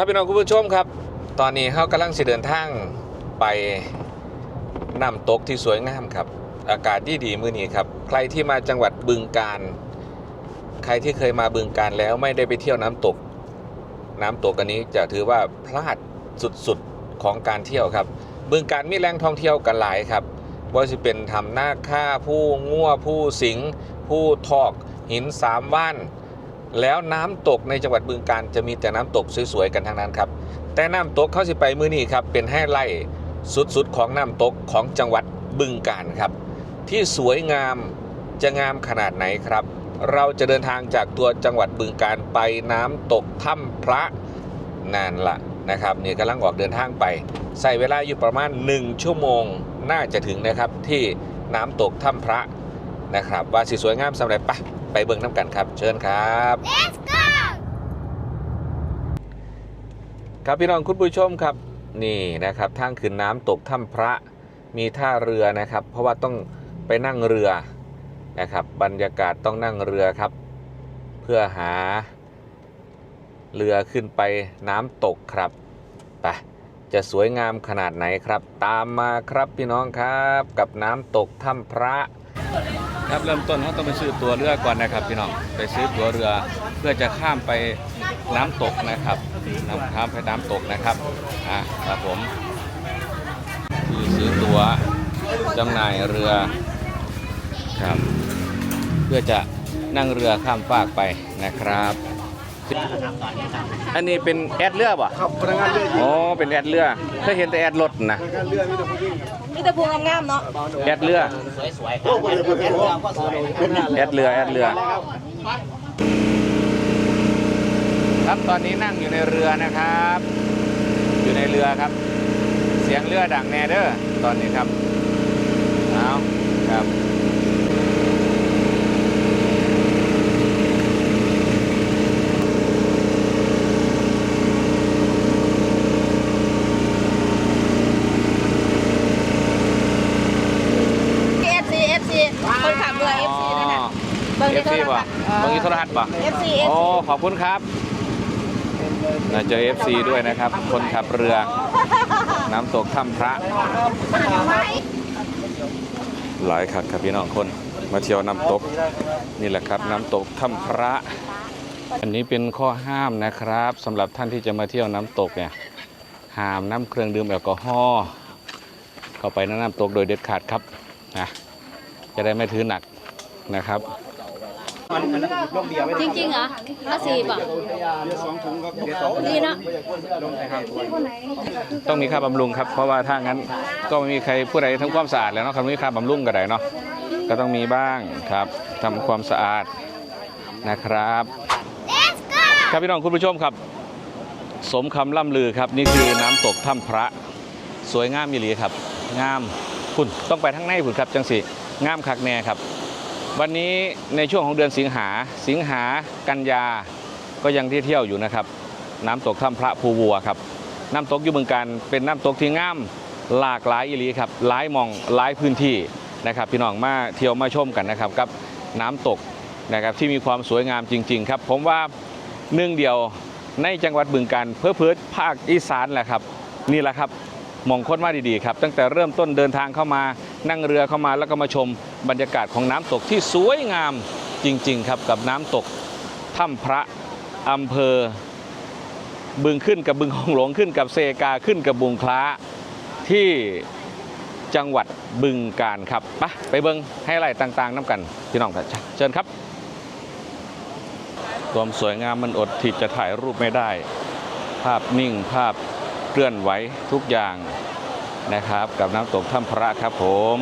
ครับพี่น้องคุณผู้ชมครับ ตอนนี้เขากำลังสิเดินทางไปน้ำตกที่สวยงามครับ อากาศดีดีมื้อนี้ครับ ใครที่มาจังหวัดบึงการใครที่เคยมาบึงการแล้วไม่ได้ไปเที่ยวน้ำตก น้ำตกอันนี้จะถือว่าพลาดสุดๆของการเที่ยวครับ บึงการมีแหล่งท่องเที่ยวกันหลายครับว่าจะเป็นทำหน้าค่าผู้ง่วผู้สิง ผู้ทอกหินสามว่าน แล้วน้ำตกในจังหวัดบึงการจะมีแต่น้ำตกสวยๆกันทั้งนั้นครับ แต่น้ำตกเข้าสิไปมือนี้ครับเป็นให้ไล่สุดๆ ของน้ำตกของจังหวัดบึงการครับ ที่สวยงามจะงามขนาดไหนครับ เราจะเดินทางจากตัวจังหวัดบึงการไปน้ำตกถ้ำพระนานละนะครับเนี่ยกำลังออกเดินทางไป ใส่เวลาอยู่ประมาณ 1 ชั่วโมงน่าจะถึงนะครับที่น้ำตกถ้ำพระ นะครับ ว่าสิสวยงามสำหรับปะไปเบิ่งน้ำกันครับ เชิญครับครับพี่น้องคุณผู้ชมครับนี่นะครับทางขึ้นน้ำตกถ้ำพระมีท่าเรือนะครับ เพราะว่าต้องไปนั่งเรือนะครับ บรรยากาศต้องนั่งเรือครับ เพื่อหาเรือขึ้นไปน้ำตกครับไปจะสวยงามขนาดไหนครับ ตามมาครับพี่น้องครับกับน้ำตกถ้ำพระ ครับเริ่มต้นเขาต้องไปซื้อตัวเรือก่อนนะครับพี่น้องไปซื้อตัวเรือเพื่อจะข้ามไปน้ำตกนะครับนำข้ามไปน้ำตกนะครับอะครับผมคือซื้อตัวจำหน่ายเรือครับ เพื่อจะนั่งเรือข้ามฟากไปนะครับ อันนี้เป็นแอดเรือป่ะครับพนักงานเรือหญิงอ๋อเป็นแอดเรือเคยเห็นแต่แอดรถนะพนักงานเรือมีแต่ผู้หญิงมีแต่พวงงามๆเนาะแอดเรือโอ้โหเพื่อนเพื่อนเพื่อนแอดเรือแอดเรือ ครับตอนนี้นั่งอยู่ในเรือนะครับ อยู่ในเรือครับ เสียงเรือดังแน่เด้อตอนนี้ครับเอาครับ เอฟซีเอฟซีคนขับเรือเอฟซีนั่นน่ะเบิ่ง เอ ใน ฟ โท ซี ร ป่ะ ทัศน์ บางทีโทรทัศน์ ป่ะเอฟซีเอฟโอ้ซีขอบคุณครับน่าเจอ FC ด้วยนะครับ คนขับเรือ น้ำตกถ้ำพระ หลายคักครับพี่น้องคน มาเที่ยวน้ำตก นี่แหละครับน้ำตกถ้ำพระ อันนี้เป็นข้อห้ามนะครับสำหรับท่านที่จะมาเที่ยวน้ำตกเนี่ย ห้ามน้ำเครื่องดื่มแอลกอฮอล์เข้าไปในน้ำตกโดยเด็ดขาดครับนะจะได้ไม่ถือหนักนะครับ จริงๆเหรอละสี่ป่ะเรือสองถุงครับเรือสองดีเนาะต้องมีค่าบำรุงครับ เพราะว่าถ้างั้นก็ไม่มีใครผู้ใดทำความสะอาดแล้วเนาะคำนี้ค่าบำรุงก็ได้เนาะก็ต้องมีบ้างครับทำความสะอาดนะครับ ครับพี่น้องคุณผู้ชมครับ สมคำล่ำลือครับ นี่คือน้ำตกถ้ำพระ สวยงามมีหลีครับ งามคุณต้องไปทั้งในคุณครับจังสิงามคักแน่ครับ วันนี้ในช่วงของเดือนสิงหาสิงหากันยาก็ยังที่เที่ยวอยู่นะครับ น้ำตกถ้ำพระภูวัวครับ น้ำตกอยู่เมืองการเป็นน้ำตกที่งามหลากหลายอีหลีครับหลายมองหลายพื้นที่นะครับ พี่น้องมาเที่ยวมาชมกันนะครับกับน้ำตกนะครับที่มีความสวยงามจริง ๆ ครับ ผมว่าหนึ่งเดียวในจังหวัดบึงการเพื่อเพื่อภาคอีสานแหละครับ นี่แหละครับ มองค้นมาดีๆครับ ตั้งแต่เริ่มต้นเดินทางเข้ามานั่งเรือเข้ามาแล้วก็มาชมบรรยากาศของน้ำตกที่สวยงามจริงๆครับกับน้ำตกถ้ำพระอำเภอ บึงขึ้นกับบึงหองหลงขึ้นกับเซกาขึ้นกับบุงคล้าที่จังหวัดบึงการครับไปไปเบิงให้ไล่ต่างๆน้ำกันพี่น้องครับเชิญครับความสวยงามมันอดที่จะถ่ายรูปไม่ได้ ภาพนิ่งภาพ เคลื่อนไหวทุกอย่างนะครับ กับน้ำตกถ้ำพระครับผม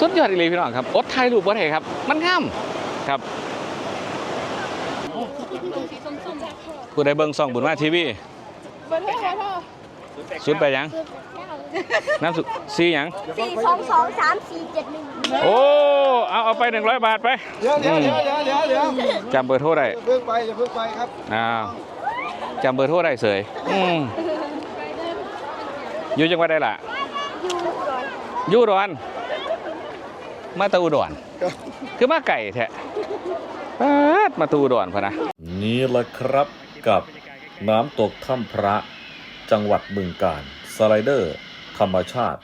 สุดยอดอีหลีพี่น้องครับอดถ่ายรูปบ่ได้ครับ มันงามครับผู้ใดเบิ่งส่องบุญมาทีวี สุดไปยัง น้ำสุดซีหยังสี่สองสองสามสี่เจ็ดหนึ่งโอ้เอาเอาไป100บาทไปเดี๋ยวเดี๋ยวเดี๋ยวเดี๋ยวเดี๋ยวเดี๋ยวจำเบอร์โทรได้อย่าเพิ่งไปอย่าเพิ่งไปครับอ้าวจำเบอร์โทรได้เสยอืมอยู่จังหวัดใดล่ะอยู่อุดรมาแตะอุดรคือมาไก่แท้ปาดมาแตูอุดรพะนะนี่แหละครับกับน้ำตกถ้ำพระจังหวัดบึงกาฬสไลเดอร์ธ รรมชาติ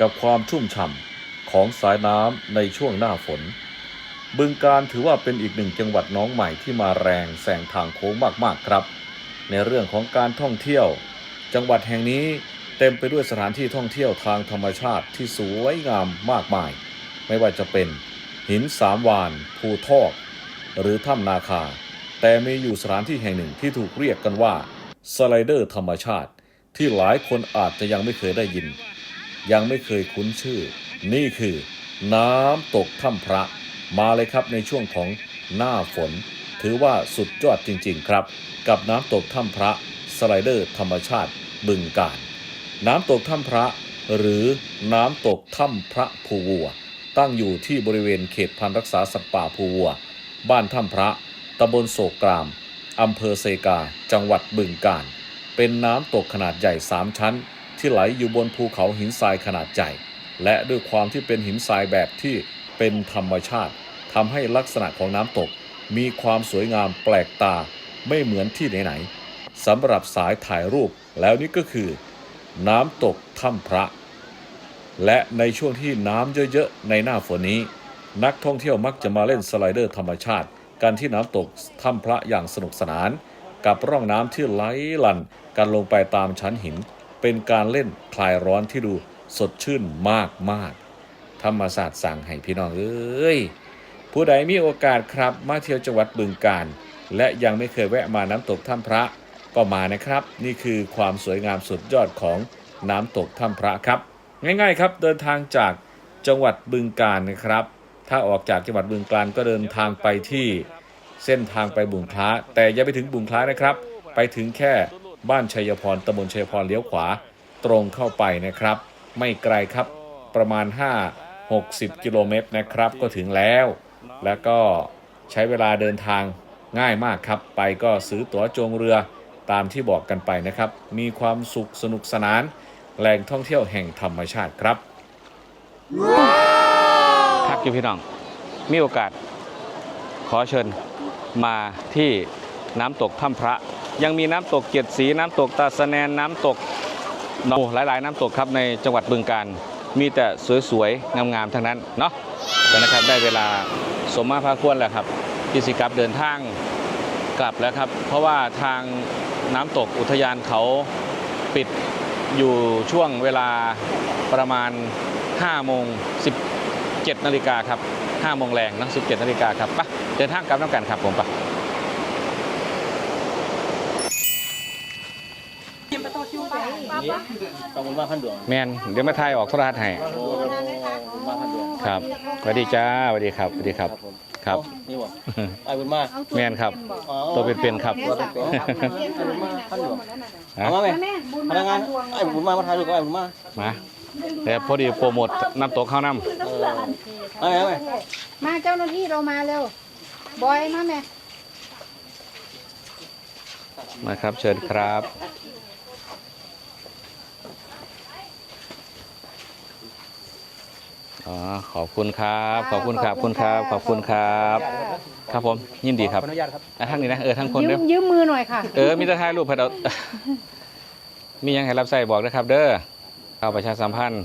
กับความชุ่มฉ่ำของสายน้ำในช่วงหน้าฝน บึงการถือว่าเป็นอีกหนึ่งจังหวัดน้องใหม่ที่มาแรงแสงทางโค้งมากๆครับ ในเรื่องของการท่องเที่ยว จังหวัดแห่งนี้เต็มไปด้วยสถานที่ท่องเที่ยวทางธรรมชาติที่สวยงามมากมาย ไม่ว่าจะเป็นหินสามวาน ภูทอก หรือถ้ำนาคา แต่มีอยู่สถานที่แห่งหนึ่งที่ถูกเรียกกันว่าสไลเดอร์ธรรมชาติ ที่หลายคนอาจจะยังไม่เคยได้ยิน ยังไม่เคยคุ้นชื่อ นี่คือ น้ำตกถ้ำพระ มาเลยครับในช่วงของหน้าฝน ถือว่าสุดยอดจริง ๆ ครับ กับน้ำตกถ้ำพระ สไลเดอร์ธรรมชาติบึงกาฬน้ำตกถ้ำพระหรือน้ำตกถ้ำพระภูวัว ตั้งอยู่ที่บริเวณเขตพันธุ์รักษาสัตว์ป่าภูวัว บ้านถ้ำพระตำบลโศกกรามอำเภอเซกา จังหวัดบึงกาฬ เป็นน้ำตกขนาดใหญ่3ชั้น ที่ไหลอยู่บนภูเขาหินทรายขนาดใหญ่ และด้วยความที่เป็นหินทรายแบบที่เป็นธรรมชาติทำให้ลักษณะของน้ำตก มีความสวยงามแปลกตาไม่เหมือนที่ไหนๆสำหรับสายถ่ายรูปแล้วนี่ก็คือ น้ำตกถ้ำพระ และในช่วงที่น้ำเยอะๆในหน้าฝนนี้ นักท่องเที่ยวมักจะมาเล่นสไลเดอร์ธรรมชาติ กันที่น้ำตกถ้ำพระอย่างสนุกสนาน กับร่องน้ำที่ไหลหลั่นกันลงไปตามชั้นหิน เป็นการเล่นคลายร้อนที่ดูสดชื่นมากๆธรรมศาสตร์สั่งให้พี่น้องเอ้ยผู้ใดมีโอกาสครับมาเที่ยวจังหวัดบึงกาฬและยังไม่เคยแวะมาน้ำตกถ้ำพระก็มานะครับ นี่คือความสวยงามสุดยอดของน้ำตกถ้ำพระครับ ง่าย ๆ ครับเดินทางจากจังหวัดบึงกาฬนะครับ ถ้าออกจากจังหวัดบึงกาฬก็เดินทางไปที่ เส้นทางไปบุงคล้า แต่อย่าไปถึงบุงคล้านะครับ ไปถึงแค่บ้านชัยพรตำบลชัยพรเลี้ยวขวา ตรงเข้าไปนะครับ ไม่ไกลครับประมาณ 5 60 กิโลเมตรนะครับ ก็ถึงแล้ว แล้วก็ใช้เวลาเดินทางง่ายมากครับ ไปก็ซื้อตั๋วจงเรือตามที่บอกกันไปนะครับ มีความสุขสนุกสนาน แหล่งท่องเที่ยวแห่งธรรมชาติครับคักอยู่พี่น้อง มีโอกาส ขอเชิญ มาที่น้ำตกถ้ำพระ ยังมีน้ำตกเกียรติศรีน้ำตกตาสแนนน้ำตกโนหลาย ๆ น้ำตกครับในจังหวัดบึงการมีแต่สวยๆ งามๆทั้งนั้นเนาะแล้วนะครับได้เวลาสมมาพาควรแล้วครับกิสิกับเดินทางกลับแล้วครับ เพราะว่าทางน้ำตกอุทยานเขาปิดอยู่ช่วงเวลาประมาณ5โมง17นาฬิกาครับ 5โมงแรงนะ17นาฬิกาครับไปะเดินทางกลับน้ำกันครับผมไปะขอบคุณมากพันดวงแมนเดี๋ยวมาทายออกโทรทัศน์ให้มาพันดวงครับสวัสดีจ้าสวัสดีครับสวัสดีครับครับนี่บ่ไอ้บุญมากแมนครับ ตัวเป็นๆครับตัวเป็นๆครับไอ้บุญมากพันดวงฮะเอามาไหมพนักงานไอ้บุญมากมาถ่ายรูปกับไอ้บุญมากมาแต่พอดีโปรโมทน้ำตกข้าวน้เออเอาไหมเอาไหมมาเจ้าหน้าที่เรามาเร็ว บอยมาแม่ำมาครับเชิญครับ อ๋อ ขอบคุณครับ ขอบคุณครับ ขอบคุณครับ ขอบคุณครับ ครับผม ยินดีครับขออนุญาตครับอะทั้งนี้นะ เออทั้งคนยืเด้อมยืมมือหน่อยค่ะเออ มีแต่ถ่ายรูปเพิ่นเอา มีหยังให้รับใส่บอกนะครับ เด้อเข้าประชาสัมพันธ์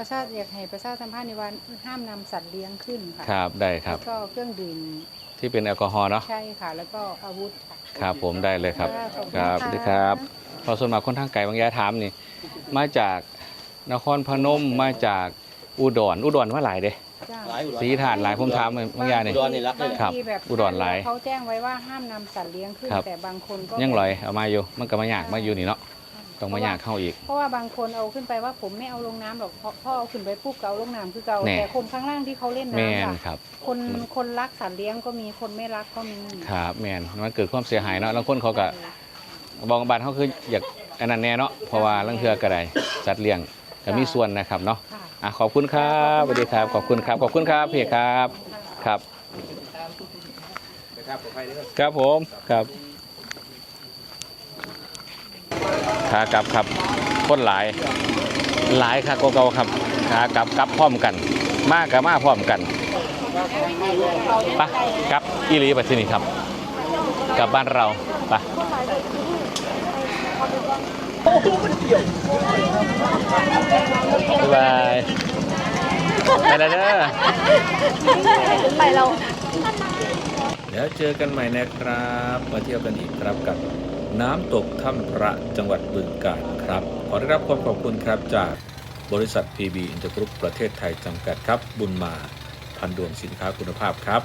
ประชาอยากให้ประชาสัมพันธ์ในวันห้ามนำสัตว์เลี้ยงขึ้นค่ะครับได้ครับ แล้วก็เครื่องดื่มที่เป็นแอลกอฮอล์เนาะใช่ค่ะ แล้วก็อาวุธค่ะ ครับ ผมได้เลยครับค่ะขอบคุณครับค่ะสวัสดีครับพอส่วนมากคนทางไกลบางยาถามนี่ มาจากนครพนมมาจากอุดรอุดรว่าหลายเด้จ้าหลายอุดรสีถาดหลายผมถามบางยานี่ อุดรนี่รักเลยแหละครับางทีแบบอุดรหลายเขาแจ้งไว้ว่าห้ามนำสัตว์เลี้ยงขึ้น ครับ แต่บางคนก็ยังลอยเอามาอยู่มันก็มาอยากมาอยู่นี่เนาะ ต้องมาอยากเข้าอีก เพราะว่าบางคนเอาขึ้นไปว่าผมไม่เอาลงน้ำหรอกเพราะพ่อเอาขึ้นไปปุ๊บก็เอาลงน้ำคือเก่าแน่ แต่คนข้างล่างที่เขาเล่นแมนน้ำค่ะครับ คนคนรักสัตว์เลี้ยงก็มีคนไม่รักก็มีครับแมนมันเกิดความเสียหายเนาะแล้วคนเขาก็บอกบานเขาคืออยากอันนั้นแน่เนาะเพราะว่าลังเทือกระไดสัตว์เลี้ยงก็มีส่วนนะครับเนาะค่ะ อะขอบคุณครับสวัสดีครับ ขอบคุณครับ ขอบคุณครับพี่ครับ ครับ ครับผมครับ ขากลับครับคนหลายหลายครับก็เก่าครับขากลับกลับพร้อมกัน มากกับมาพร้อมกันปะกลับอีหลีไปที่นี่ครับกลับบ้านเราปบ๊ายบายไปแล้วเด้อไปเราแล้วเจอกันใหม่นะครับมาเที่ยวกันอีกครับกับ น้ำตกถ้ำพระจังหวัดบึงกาฬครับ ขอได้รับความขอบคุณครับจากบริษัท PB Intergroup ประเทศไทยจำกัดครับ บุญมา พันดวงสินค้าคุณภาพครับ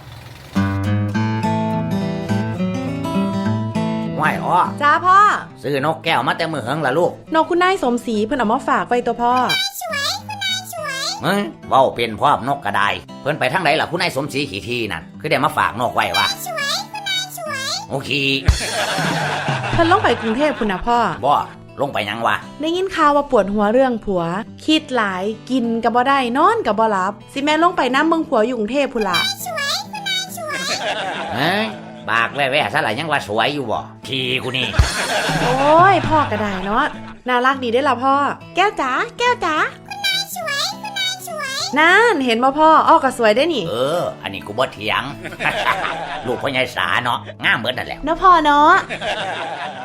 ไหวอ้อจ้าพ่อ ซื้อนกแก้วมาแต่มือเหิงละลูก นกคุณนายสมศรีเพิ่นเอามาฝากไว้ตัวพ่อเฮ้ยเว้าเป็นพ่อนกกระไดเพิ่นไปทางไหนล่ะคุณนายสมศรีขี่ทีนั่นคือได้มาฝากนกไว้วะโอเค เพิ่นลงไปกรุงเทพพุ่นนะพ่อ บ่ ลงไปยังวะ ได้ยินข่าวว่าปวดหัวเรื่องผัว คิดหลาย กินกับบ่ได้ นอนกับบ่หลับ สิแม่ลงไปน้ำเมืองผัวอยู่กรุงเทพพุ่นละเฮ้ยปากแว่ๆซะละยังว่าสวยอยู่บ่ทีกูนี่ โอ้ย พ่อก็ได้เนาะ น่ารักดีได้อละพ่อ แก้วจ๋า แก้วจ๋า นั่นเห็นบ่พ่ออ้อก็สวยได้อนี่ เออ อันนี้กูบ่เถียง ลูกพ่อใหญ่สาเนาะงามเบิดนั่นแหละเนาะพ่อเนาะ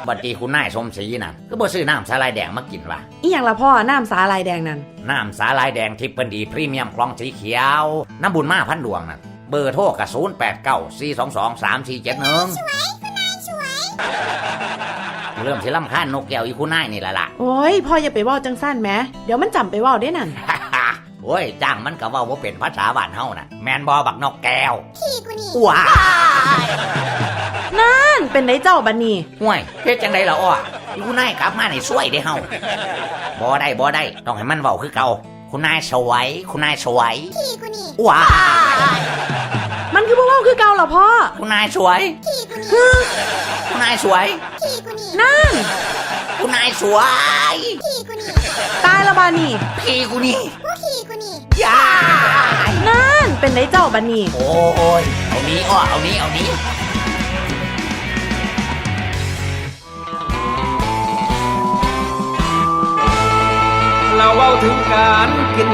บัดนี้คุณนายสมศรีนั่นก็บ่ซื้อน้ำสาลายแดงมากินวะอีหยังละพ่อน้ำสาลายแดงนั่นน้ำสาลายแดงทิพย์เพิ่นดีพรีเมียมคลองสีเขียว น้ำบุญมาพันดวงนั่นเบอร์โทรกับ0 8 9 4 2 2 3 4 7 1เริ่มสิลำคาญนกแก้วอีคุณนายนี่ละล่ะ โอ้ยพ่ออย่าไปเว้าจังสั้นแหมเดี๋ยวมันจำไปเว้าได้นั่น โอ้ยจ้างมันก็เว่าว่าเป็นภาษาบ้านเฮาน่ะแมนบอบักนกแก้วพี่กูนี่ว้านั่นเป็นได้เจ้าบัดนี้ห่วยเฮ็ดจังไดล่ะอ้ออีคุณนายกลับมานี่สวยเด้เฮาบ่ได้บ่ได้ต้องให้มันเว้าคือเก่าคุณนายสวย คุณนายสวยพี่กูนี่ว้ามันคือบ่เว้าคือเก่าเหรอพ่อคุณนายสวยพี่กูนี่คุณนายสวยพี่กูนี่นั่นคุณนายสวยพี่กูนี่ตายและบานี่พี่กูนี่พวกพี่กูนี่ ยายนั่นเป็นได้เจ้าบัดนี้โอ้ยเอานี้อ้อเอานี้เอานี้เราเว้าถึงการกิน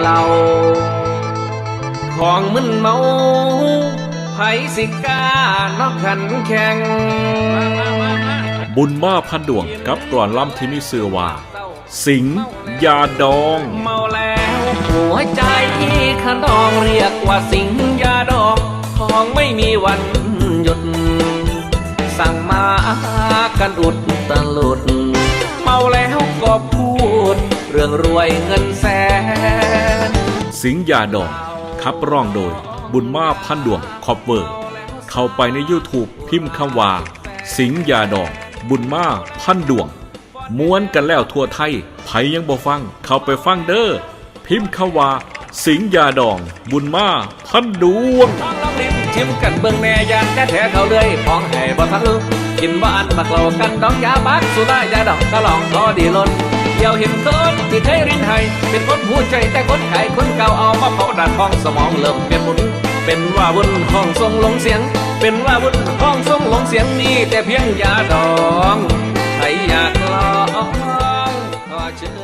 เหล้าของมึนเมาไผสิกล้านอกขันแข่งบุญมาพันดวงกับกรอนล่ำที่มีเสือว่า สิงห์ยาดอง เมาแล้วหั วใจที่ขนองเรียกว่าสิงยาดอกของไม่มีวันหยุด สั่งมากันอุดตลุด เมาแล้วก็พูด เรื่องรวยเงินแสน สิงหยาดองขับร้องโดย บุญมาพันดวงคอปเวอร์ เข้าไปใน YouTube พิมพ์คำว่า สิงหยาดอง บุญมาพันดวงม้วนกันแล้วทั่วไทยไผยังบ่ฟัง เข้าไปฟังเด้อ พิมพ์ควา สิงยาดอง บุญมาพันดวงท้องลองลิ้นชิมกันเบิ่งแน่ยานแท้แท้เขาเลยพองให้บ่ทันรู้กินบ่อันบักเหล่ากันดองยาบักสุรายาดอกกะลองพอดีล้นเดี๋ยวเห็นคนที่เคยรินให้เป็นคนผู้ใจแต่คนไข้คนเก่าเอามาเผาดัดท้องสมองเริ่มเป็นหมุนเป็นว่าวุ่นห้องทรงหลงเสียง เป็นว่าวุ่นห้องทรงหลงเสียงนี่แต่เพียงยาดองใครอยากลองขอเชิญ